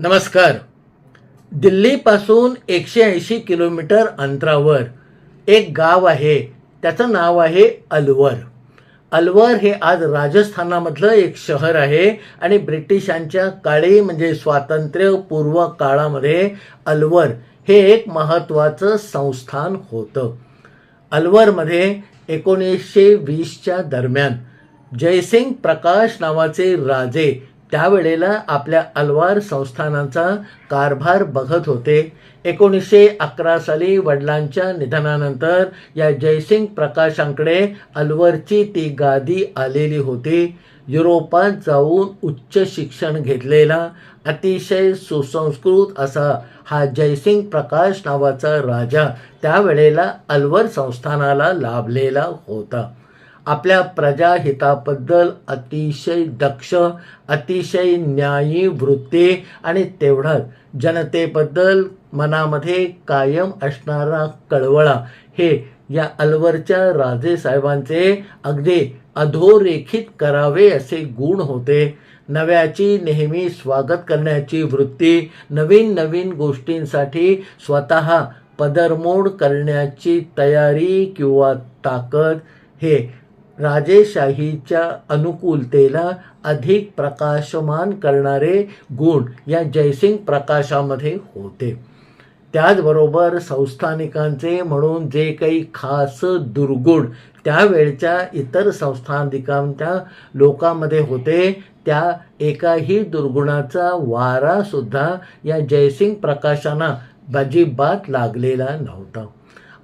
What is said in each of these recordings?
नमस्कार. दिल्लीपासून एकशे ऐंशी किलोमीटर अंतरावर एक गाव आहे. त्याचं नाव आहे अलवर. अलवर हे आज राजस्थानामधलं एक शहर आहे आणि ब्रिटिशांच्या काळी म्हणजे स्वातंत्र्यपूर्व काळामध्ये अलवर हे एक महत्त्वाचं संस्थान होतं. अलवरमध्ये एकोणीसशे वीसच्या दरम्यान जयसिंग प्रकाश नावाचे राजे त्यावेळेला आपल्या अलवार संस्थानाचा कारभार बघत होते. एकोणीसशे अकरा साली वडिलांच्या निधनानंतर या जयसिंग प्रकाशांकडे अलवरची ती गादी आलेली होती. युरोपात जाऊन उच्च शिक्षण घेतलेला अतिशय सुसंस्कृत असा हा जयसिंग प्रकाश नावाचा राजा त्यावेळेला अलवर संस्थानाला लाभलेला होता. आपल्या प्रजाहिताबद्दल अतिशय दक्ष अतिशय न्यायी वृत्ती आणि तेवढंच जनतेबद्दल मनामध्ये कायम असणारा कळवळा. हे या अलवरच्या राजेसाहेबांचे अगदी अधोरेखित करावे असे गुण होते. नव्याची नेहमी स्वागत करण्याची वृत्ती नवीन नवीन गोष्टींसाठी स्वतः पदरमोड करण्याची तयारी किंवा ताकद हे राजेशाहीच्या अनुकूलतेला अधिक प्रकाशमान करणारे गुण या जयसिंग प्रकाशामध्ये होते. त्याचबरोबर संस्थानिकांचे म्हणून जे काही खास दुर्गुण त्यावेळच्या इतर संस्थानिकांच्या लोकांमध्ये होते त्या एकाही दुर्गुणाचा वारासुद्धा या जयसिंग प्रकाशांना अजिबात लागलेला नव्हता.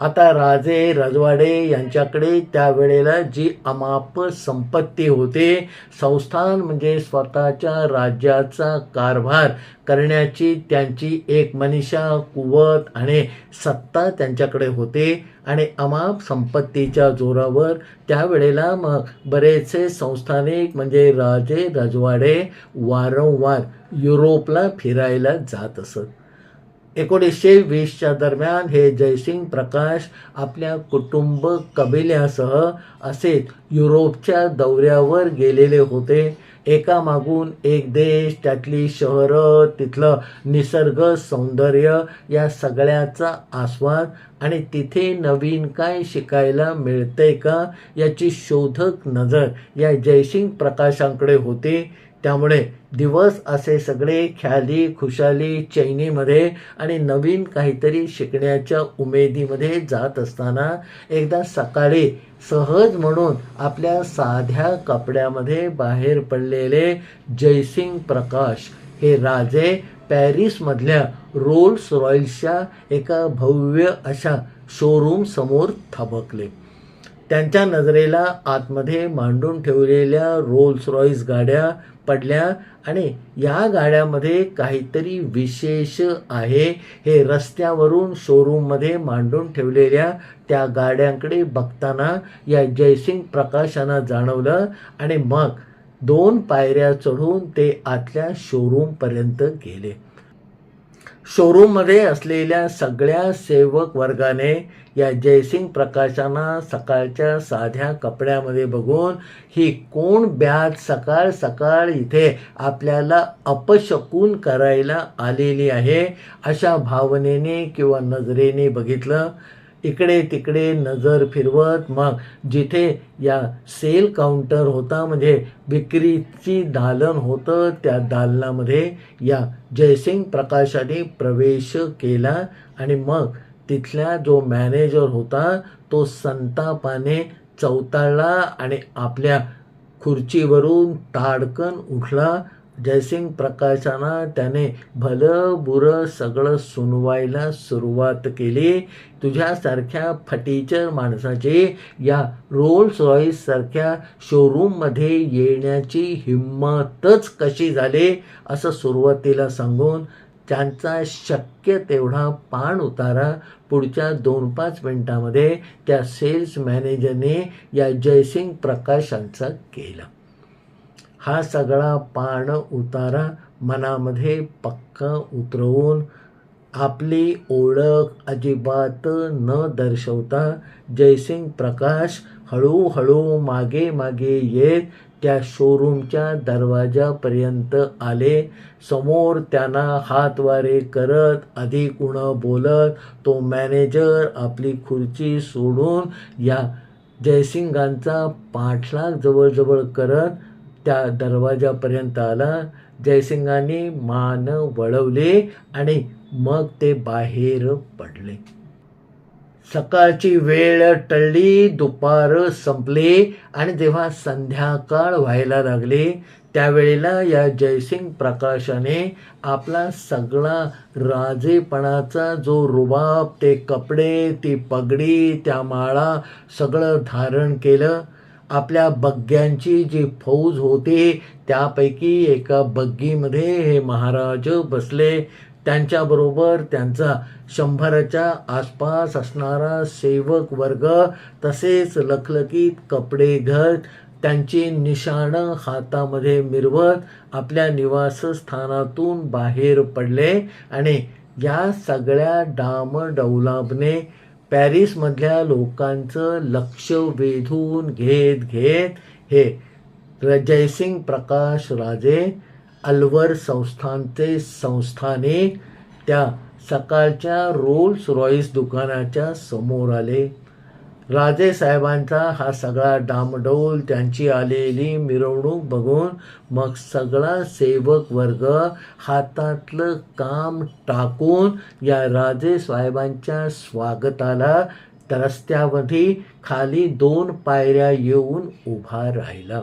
आता राजे रजवाडे यांच्याकडे त्यावेळेला जी अमाप संपत्ती होते संस्थान म्हणजे स्वतःच्या राज्याचा कारभार करण्याची त्यांची एक मनीषा कुवत आणि सत्ता त्यांच्याकडे होते आणि अमाप संपत्तीच्या जोरावर त्यावेळेला मग बरेचसे संस्थानिक म्हणजे राजे रजवाडे वारंवार युरोपला फिरायला जात असत. एकोणीसशे वीसच्या दरम्यान हे जयसिंग प्रकाश आपल्या कुटुंब कबिल्यासह असे युरोपच्या दौऱ्यावर गेलेले होते. एकामागून एक देश त्यातली शहरं तिथलं निसर्ग सौंदर्य या सगळ्याचा आस्वाद आणि तिथे नवीन काय शिकायला मिळतंय का याची शोधक नजर या जयसिंग प्रकाशांकडे होती. त्यामुळे दिवस असे सगळे ख्याली खुशाली चैनीमध्ये आणि नवीन काहीतरी शिकण्याच्या उमेदीमध्ये जात असताना एकदा सकाळी सहज म्हणून आपल्या साध्या कपड्यामध्ये बाहेर पडलेले जयसिंग प्रकाश हे राजे पॅरिसमधल्या रोल्स रॉयल्सच्या एका भव्य अशा शोरूम समोर थबकले. त्यांच्या नजरेला आतमध्ये मांडून ठेवलेल्या रोल्स रॉईस गाड्या पडल्या आणि या गाड्यामध्ये काहीतरी विशेष आहे. हे रस्त्यावरून शोरूममध्ये मांडून ठेवलेल्या त्या गाड्यांकडे बघताना या जयसिंग प्रकाशानं जाणवलं आणि मग दोन पायऱ्या चढून ते आतल्या शोरूमपर्यंत गेले. शोरूममध्ये असलेल्या सगळ्या सेवक वर्गाने या जयसिंग प्रकाशांना सकाळच्या साध्या कपड्यामध्ये बघून ही कोण ब्याज सकाळ सकाळ इथे आपल्याला अपशकून करायला आलेली आहे? अशा भावनेने किंवा नजरेने बघितलं इकडे तिकडे नजर फिरवत मग जिथे या सेल काउंटर होता म्हणजे विक्रीची दालन होतं त्या दालनामध्ये या जयसिंग प्रकाशाने प्रवेश केला आणि मग तिथल्या जो मॅनेजर होता तो संतापाने चौताळला आणि आपल्या खुर्चीवरून ताडकन उठला. जयसिंग प्रकाशानं त्याने भलं बुरं सगळं सुनवायला सुरुवात केली. तुझ्यासारख्या फटीचर माणसाची या रोल्स रॉईससारख्या शोरूममध्ये येण्याची हिंमतच कशी झाली? असं सुरुवातीला सांगून त्यांचा शक्य तेवढा पाण उतारा पुढच्या दोन पाच मिनिटामध्ये त्या सेल्स मॅनेजरने या जयसिंग प्रकाशांचा केला. हा सगळा पाण उतारा मनामध्ये पक्का उतरवून आपली ओळख अजिबात न दर्शवता जयसिंग प्रकाश हळूहळू मागे मागे येत त्या शोरूमच्या दरवाजापर्यंत आले. समोर त्यांना हातवारे करत अधिक उण बोलत तो मॅनेजर आपली खुर्ची सोडून या जयसिंगांचा पाठलाग जवळजवळ करत त्या दरवाजापर्यंत आला. जयसिंगांनी मान वळवले आणि मग ते बाहेर पडले. सकाळची वेळ टळली दुपार संपले आणि जेव्हा संध्याकाळ व्हायला लागले त्यावेळेला या जयसिंग प्रकाशाने आपला सगळा राजेपणाचा जो रुबाब ते कपडे ती पगडी त्या माळा सगळं धारण केलं. आपल्या बग्ग्यांची जी फौज होती त्यापैकी एका बग्गीमध्ये हे महाराज बसले. त्यांच्याबरोबर त्यांचा शंभराच्या आसपास असणारा सेवक वर्ग तसेच लखलखीत कपडे घट त्यांची निशाणं हातामध्ये मिरवत आपल्या निवासस्थानातून बाहेर पडले आणि या सगळ्या डामडौलाबने पॅरिसमधल्या लोकांचं लक्ष वेधून घेत घेत हे जयसिंग प्रकाश राजे अलवर संस्थानचे संस्थानिक त्या सकाळच्या रोल्स रॉईस दुकानाच्या समोर आले. राजे साहेबांचा हा सगळा डामडौल त्यांची आलेली मिरवणूक बघून मग सगळा सेवक वर्ग हातातलं काम टाकून या राजे साहेबांच्या स्वागताला रस्त्यामध्ये खाली दोन पायऱ्या येऊन उभा राहिला.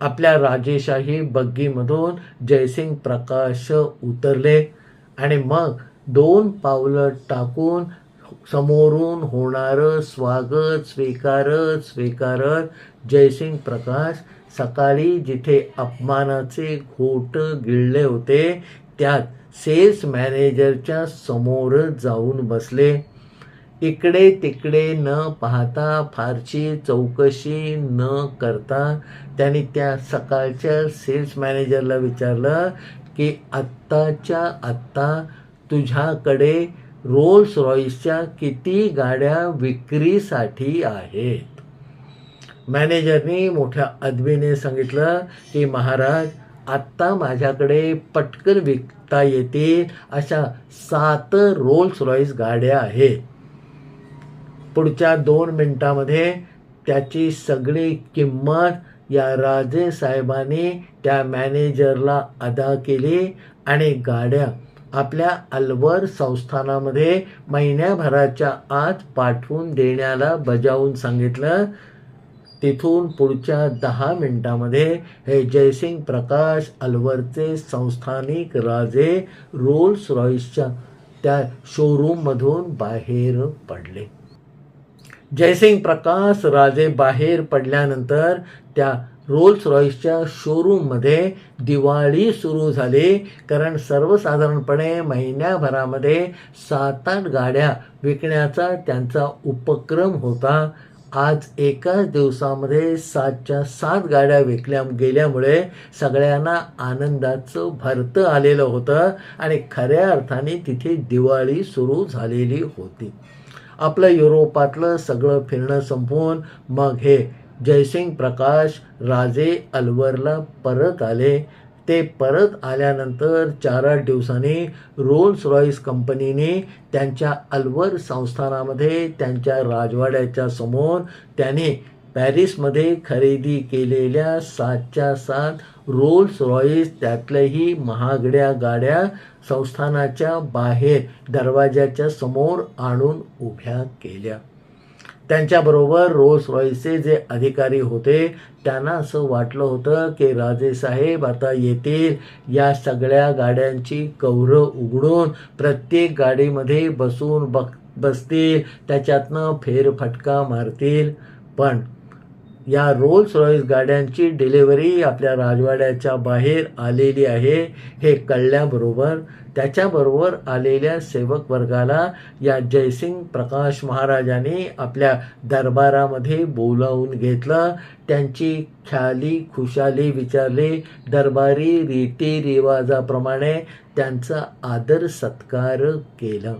आपल्या राजेशाही बग्गीमधून जयसिंग प्रकाश उतरले आणि मग दोन पावलं टाकून समोरून होणारं स्वागत स्वीकारत स्वीकारत. जयसिंग प्रकाश सकाळी जिथे अपमानाचे घोट गिळले होते त्यात सेल्स मॅनेजरच्या समोर जाऊन बसले. इकडे तिकडे न पाहता फारशी चौकशी न करता त्यांनी त्या सकाळच्या सेल्स मॅनेजरला विचारलं की आत्ताच्या आत्ता तुझ्याकडे रोल्स रॉईसच्या किती गाड्या विक्रीसाठी आहेत? मॅनेजरनी मोठ्या अदबीने सांगितलं की महाराज आत्ता माझ्याकडे पटकन विकता येतील अशा सात रोल्स रॉईस गाड्या आहेत. पुढच्या दोन मिनटामध्ये त्याची सगळी किंमत या राजे साहेबांनी त्या मॅनेजरला अदा केली आणि गाड्या आपल्या अलवर संस्थानामध्ये महिन्याभराच्या आत पाठवून देण्याला बजावून सांगितलं. तिथून पुढच्या दहा मिनिटामध्ये हे जयसिंग प्रकाश अलवरचे संस्थानिक राजे रोल्स रॉईसच्या त्या शोरूममधून बाहेर पडले. जयसिंग प्रकाश राजे बाहेर पडल्यानंतर त्या रोल्स रॉईसच्या शोरूममध्ये दिवाळी सुरू झाली. कारण सर्वसाधारणपणे महिन्याभरामध्ये सात आठ गाड्या विकण्याचा त्यांचा उपक्रम होता. आज एकाच दिवसामध्ये सातच्या सात गाड्या विकल्या गेल्यामुळे सगळ्यांना आनंदाचं भरतं आलेलं होतं आणि खऱ्या अर्थाने तिथे दिवाळी सुरू झालेली होती. आपलं युरोपातलं सगळं फिरणं संपवून मग हे जयसिंग प्रकाश राजे अलवरला परत आले. ते परत आल्यानंतर चार आठ दिवसांनी रोल्स रॉईस कंपनीने त्यांच्या अलवर संस्थानामध्ये त्यांच्या राजवाड्याच्या समोर त्याने पॅरिसमध्ये खरेदी केलेल्या सातच्या सात रोल्स रॉईस त्यातल्याही महागड्या गाड्या संस्थानाच्या बाहेर दरवाजाच्या समोर आणून उभ्या केल्या. त्यांच्याबरोबर रोल्स रॉईसचे जे अधिकारी होते त्यांना असं वाटलं होतं की राजेसाहेब आता येतील. या सगळ्या गाड्यांची कौरं उघडून प्रत्येक गाडीमध्ये बसून बघ बसतील. त्याच्यातनं फेरफटका मारतील. पण या रोल्स रॉईस गाड्यांची डिलिव्हरी आपल्या राजवाड्याच्या बाहेर आलेली आहे. हे कळल्याबरोबर त्याच्याबरोबर आलेल्या सेवक वर्गाला या जयसिंग प्रकाश महाराजांनी आपल्या दरबारामध्ये बोलावून घेतलं. त्यांची ख्याली खुशाली विचारली. दरबारी रीतिरिवाजाप्रमाणे त्यांचा आदर सत्कार केलं.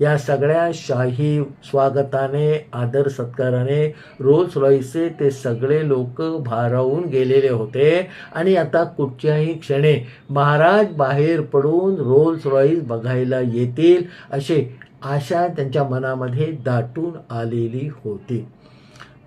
या सगळ्या शाही स्वागताने आदर सत्काराने रोल्स रॉईसचे ते सगळे लोक भारावून गेलेले होते. आणि आता कुठच्याही क्षणे महाराज बाहेर पडून रोल्स रॉईस बघायला येतील असे आशा त्यांच्या मनामध्ये दाटून आलेली होती.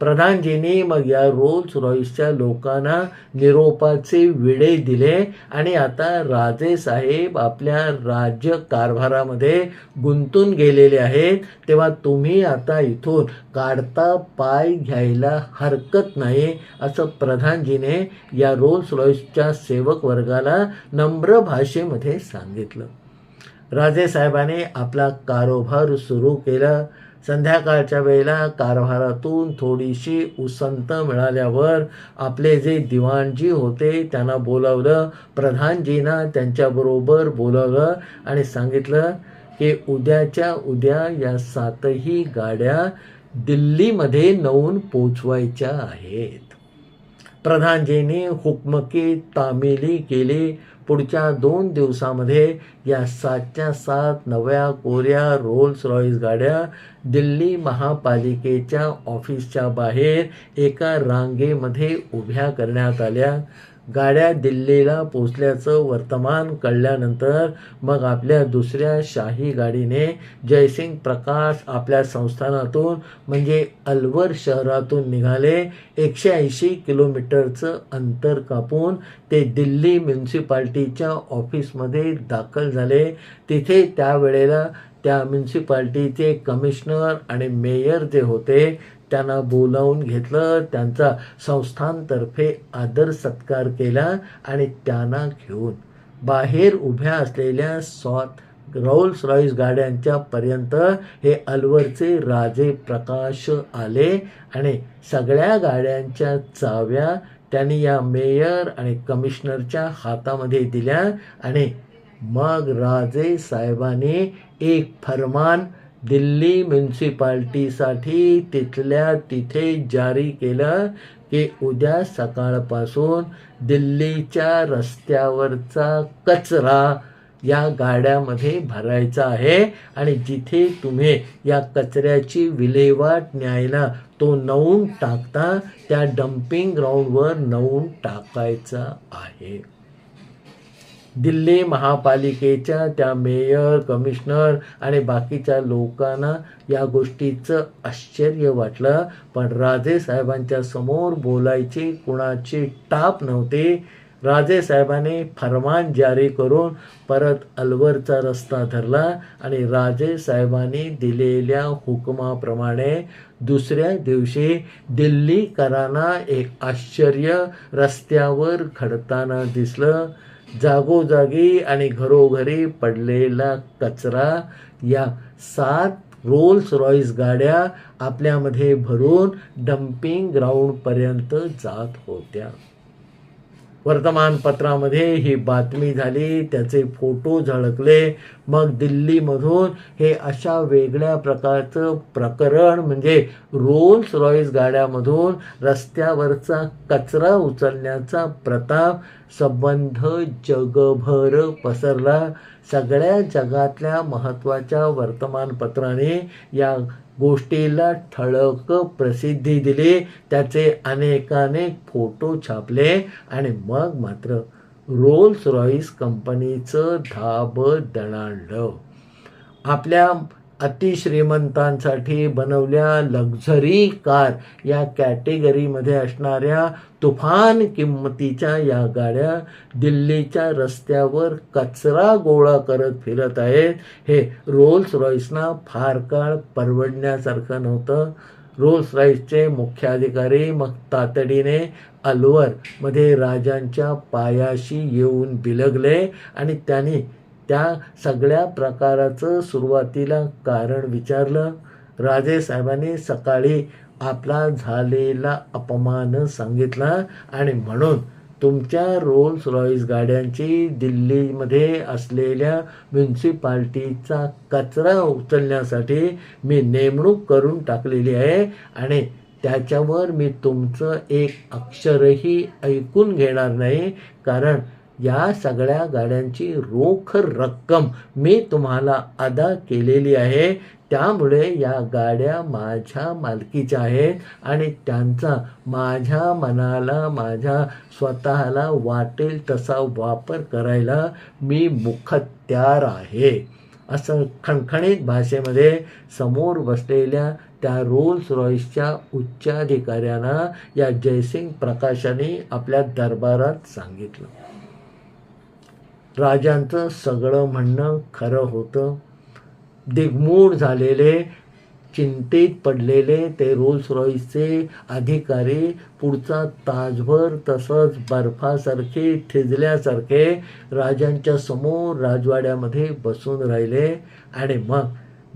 प्रधानजींनी मग या रोल्स रॉईसच्या लोकांना निरोपाचे विडे दिले आणि आता राजे साहेब आपल्या राज्य कारभारामध्ये गुंतून गेलेले आहेत तेव्हा तुम्ही आता इथून काढता पाय घ्यायला हरकत नाही असं प्रधानजीने या रोल्स रॉईसच्या सेवक वर्गाला नम्र भाषेमध्ये सांगितलं. राजे साहेबाने आपला कारोबार सुरू केला. संध्याकाळच्या वेळेला कारभारातून थोडीशी उसंत मिळाल्यावर आपले जे दिवाणजी होते त्यांना बोलावलं प्रधानजींना त्यांच्याबरोबर बोलावलं आणि सांगितलं की उद्याच्या उद्या या सातही गाड्या दिल्लीमध्ये नवून पोचवायच्या आहेत. प्रधानजींनी हुकमकी तामिली केली. पुढच्या दोन दिवसामध्ये या सातच्या सात नव्या कोऱ्या रोल्स रॉईस गाड्या दिल्ली महापालिकेच्या ऑफिसच्या बाहेर एका रांगेमध्ये उभ्या करण्यात आल्या. गाड्या दिल्लीला पोचल्याचं वर्तमान कळल्यानंतर मग आपल्या दुसऱ्या शाही गाडीने जयसिंग प्रकाश आपल्या संस्थानातून म्हणजे अलवर शहरातून निघाले. एकशे ऐंशी किलोमीटरचं अंतर कापून ते दिल्ली म्युन्सिपाल्टीच्या ऑफिसमध्ये दाखल झाले. तिथे त्यावेळेला त्या म्युन्सिपाल्टीचे कमिशनर आणि मेयर जे होते त्यांना बोलावून घेतलं त्यांचा संस्थांतर्फे आदर सत्कार केला आणि त्यांना घेऊन बाहेर उभ्या असलेल्या सॉत रोल्स रॉईस गाड्यांच्या पर्यंत हे अलवरचे राजे प्रकाश आले आणि सगळ्या गाड्यांच्या चाव्या त्यांनी या मेयर आणि कमिशनरच्या हातामध्ये दिल्या आणि मग राजे साहेबांनी एक फरमान दिल्ली म्युन्सिपाल्टीसाठी तिथल्या तिथे जारी केलं की उद्या सकाळपासून दिल्लीच्या रस्त्यावरचा कचरा या गाड्यामध्ये भरायचा आहे. आणि जिथे तुम्ही या कचऱ्याची विल्हेवाट न्यायला तो नवून टाकता त्या डम्पिंग ग्राउंडवर नवून टाकायचा आहे. दिल्ली महापालिकेच्या त्या मेयर कमिशनर आणि बाकीच्या लोकांना या गोष्टीचं आश्चर्य वाटलं. पण राजे साहेबांच्या समोर बोलायची कुणाची टाप नव्हती. राजे साहेबांनी फरमान जारी करून परत अलवरचा रस्ता धरला आणि राजे साहेबांनी दिलेल्या हुकमाप्रमाणे दुसऱ्या दिवशी दिल्लीकरांना एक आश्चर्य रस्त्यावर घडताना दिसलं. जागोजागी आणि घरोघरी पडलेला कचरा या सात रोल्स रॉईस गाड्या आपल्यामध्ये भरून डम्पिंग ग्राउंडपर्यंत जात होत्या. वर्तमानपत्रामध्ये ही बातमी झाली त्याचे फोटो झळकले. मग दिल्लीमधून हे अशा वेगळ्या प्रकारचं प्रकरण म्हणजे रोल्स रॉईस गाड्यामधून रस्त्यावरचा कचरा उचलण्याचा प्रताप संबंध जगभर पसरला. सगळ्या जगातल्या महत्त्वाच्या वर्तमानपत्राने या गोष्टीला ठळक प्रसिद्धी दिली. त्याचे अनेकानेक फोटो छापले आणि मग मात्र रोल्स रॉईस कंपनीचं धाब दणाणलं. आपल्या अतिश्रीमंतांसाठी बनवल्या लक्झरी कार या कॅटेगरीमध्ये असणाऱ्या तुफान किंमतीच्या या गाड्या दिल्लीच्या रस्त्यावर कचरा गोळा करत फिरत आहेत. हे रोल्स रॉईसना फार काळ परवडण्यासारखं नव्हतं. रोल्स रॉईसचे मुख्याधिकारी मग तातडीने अलवरमध्ये राजांच्या पायाशी येऊन बिलगले आणि त्यांनी त्या सगळ्या प्रकाराचं सुरुवातीला कारण विचारलं. राजे साहेबांनी सकाळी आपला झालेला अपमान सांगितला आणि म्हणून तुमच्या रोल्स रॉईस गाड्यांची दिल्लीमध्ये असलेल्या म्युन्सिपाल्टीचा कचरा उचलण्यासाठी मी नेमणूक करून टाकलेली आहे आणि त्याच्यावर मी तुमचं एक अक्षरही ऐकून घेणार नाही. कारण या सगळ्या गाड्यांची रोख रक्कम मी तुम्हाला अदा केलेली आहे. त्यामुळे या गाड्या माझ्या मालकीच्या आहेत आणि त्यांचा माझ्या मनाला माझ्या स्वतःला वाटेल तसा वापर करायला मी मुखत्यार आहे. असं खणखणीत भाषेमध्ये समोर बसलेल्या त्या रोल्स रॉईसच्या उच्चाधिकाऱ्यांना या जयसिंग प्रकाशाने आपल्या दरबारात सांगितलं. राजांचं सगळं म्हणणं खरं होतं. दिग्मूढ झालेले चिंतेत पडलेले ते रोल्स रॉईसचे अधिकारी पुढचा तासभर तसंच बर्फासारखे थिजल्यासारखे राजांच्या समोर राजवाड्यामध्ये बसून राहिले. आणि मग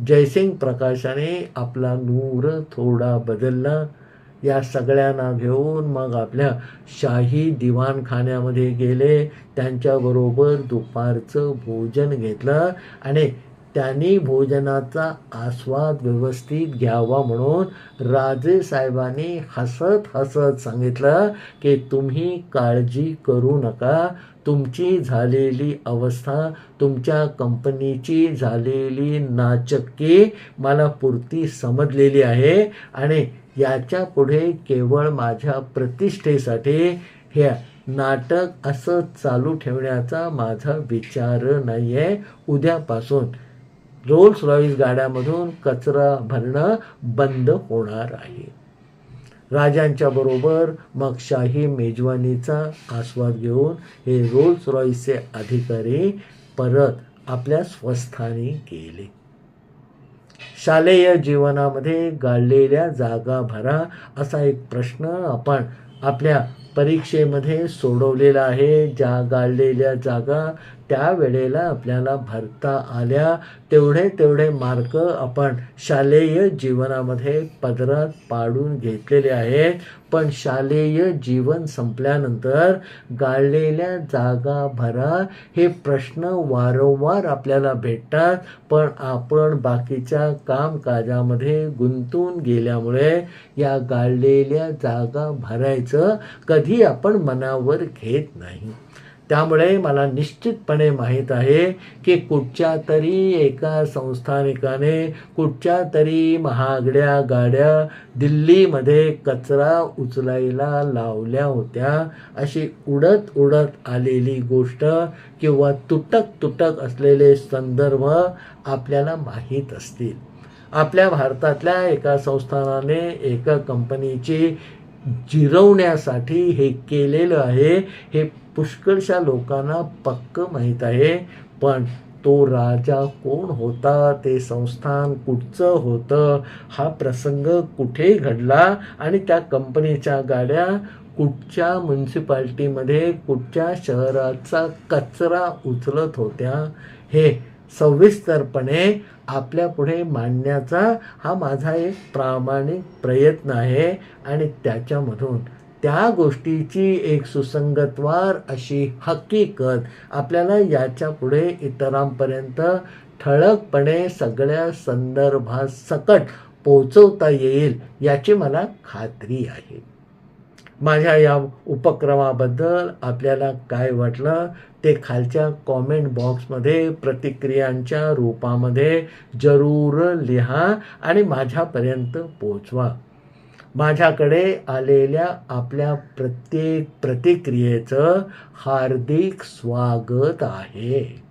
जयसिंग प्रकाशाने आपला नूर थोडा बदलला. या सगळ्यांना घेऊन मग आपल्या शाही दिवाणखान्यामध्ये गेले. त्यांच्याबरोबर दुपारचं भोजन घेतलं आणि त्यांनी भोजनाचा आस्वाद व्यवस्थित घ्यावा म्हणून राजे साहेबांनी हसत हसत सांगितलं की तुम्ही काळजी करू नका. तुमची झालेली अवस्था तुमच्या कंपनीची झालेली नाचक्की मला पुरती समजलेली आहे आणि याच्यापुढे केवळ माझ्या प्रतिष्ठेसाठी हे नाटक असं चालू ठेवण्याचा माझा विचार नाही आहे उद्यापासून रोल्स रॉईस गाड्यामधून कचरा भरणं बंद होणार आहे. राजांच्या बरोबर मग शाही मेजवानीचा आस्वाद घेऊन हे रोल्स रॉईसचे अधिकारी परत आपल्या स्वस्थानी गेले. शालेय जीवनामध्ये गाळलेल्या जागा भरा असा एक प्रश्न आपण आपल्या परीक्षेमध्ये सोडवलेला आहे. ज्या गाळलेल्या जागा त्यावेळेला आपल्याला भरता आल्या तेवढे तेवढे मार्क आपण शालेय जीवनामध्ये पदरात पाडून घेतलेले आहेत. पण शालेय जीवन संपल्यानंतर गाळलेल्या जागा भरा हे प्रश्न वारंवार आपल्याला भेटतात. पण आपण बाकीच्या कामकाजामध्ये गुंतून गेल्यामुळे या गाळलेल्या जागा भरायचं कधी आपण मनावर घेत नाही. त्यामुळे मला निश्चितपणे माहीत आहे की कुठच्या तरी एका संस्थानिकाने कुठच्या तरी महागड्या गाड्या दिल्लीमध्ये कचरा उचलायला लावल्या होत्या. अशी उडत उडत आलेली गोष्ट किंवा तुटक तुटक असलेले संदर्भ आपल्याला माहीत असतील. आपल्या भारतातल्या एका संस्थानाने एका कंपनीची जिरवण्यासाठी हे केलेलं आहे. हे पुष्कळशा लोकांना पक्क माहीत आहे. पण तो राजा कोण होता? ते संस्थान कुठचं होतं? हा प्रसंग कुठे घडला? आणि त्या कंपनीच्या गाड्या कुठच्या म्युन्सिपाल्टीमध्ये कुठच्या शहराचा कचरा उचलत होत्या? हे सविस्तरपणे आपल्या पुढे मांडण्याचा हा माझा एक प्रामाणिक प्रयत्न आहे आणि त्याच्यामधून त्या गोष्टीची एक सुसंगतवार अशी हकीकत आपल्याला याच्यापुढे इतरांपर्यंत ठळकपणे सगळ्या संदर्भात सकट पोचवता येईल याची मला खात्री आहे. माझ्या या उपक्रमाबद्दल आपल्याला काय वाटलं ते खालच्या कॉमेंट बॉक्समध्ये प्रतिक्रियांच्या रूपामध्ये जरूर लिहा आणि माझ्यापर्यंत पोचवा माझ्याकडे आलेल्या आपल्या प्रत्येक प्रतिक्रियेचं हार्दिक स्वागत आहे.